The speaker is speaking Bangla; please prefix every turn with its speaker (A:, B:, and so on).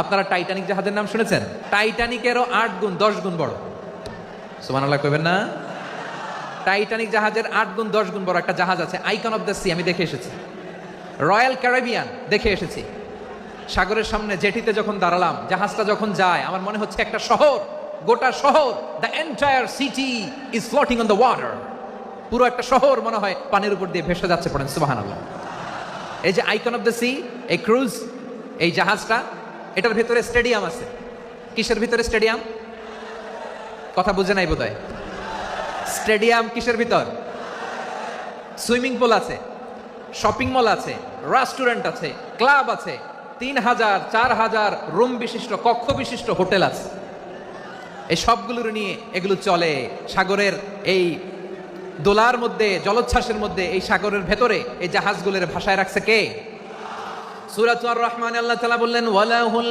A: আপনারা টাইটানিক জাহাজের নাম শুনেছেন? টাইটানিকেরও আট গুণ, দশ গুণ বড়। সুমান আল্লাহ কইবেন না? টাইটানিক জাহাজের আট গুণ, দশ গুণ বড় একটা জাহাজ আছে, আইকন অফ দ্য সি, আমি দেখে এসেছি। রয়্যাল ক্যারিবিয়ান, দেখে এসেছি। সাগরের সামনে জেটিতে যখন দাঁড়ালাম, জাহাজটা যখন যায়, আমার মনে হচ্ছে একটা শহর, গোটা শহর the entire city is floating on the water পুরো একটা শহর মনে হয় পানির উপর দিয়ে ভেসে যাচ্ছে পড়েন সুবাহান এই যে আইকন অফ দ্য সি, এই ক্রুজ, এই জাহাজটা এটার ভিতরে স্টেডিয়াম আছে। কিসের ভিতরে স্টেডিয়াম? কথা বুঝে নাই বোধহয়। স্টেডিয়াম কিসের ভিতর? সুইমিং পুল আছে, শপিং মল আছে, রেস্টুরেন্ট আছে, ক্লাব আছে, তিন হাজার, চার হাজার রুম বিশিষ্ট, কক্ষ বিশিষ্ট হোটেল আছে। এই সবগুলোর নিয়ে এগুলো চলে সাগরের এই দোলার মধ্যে, জলোচ্ছ্বাসের মধ্যে, এই সাগরের ভেতরে এই জাহাজগুলোর ভাষায় রাখছে কে? সুরাত রহমান আল্লাহ তালা বললেন ওয়ালাহুল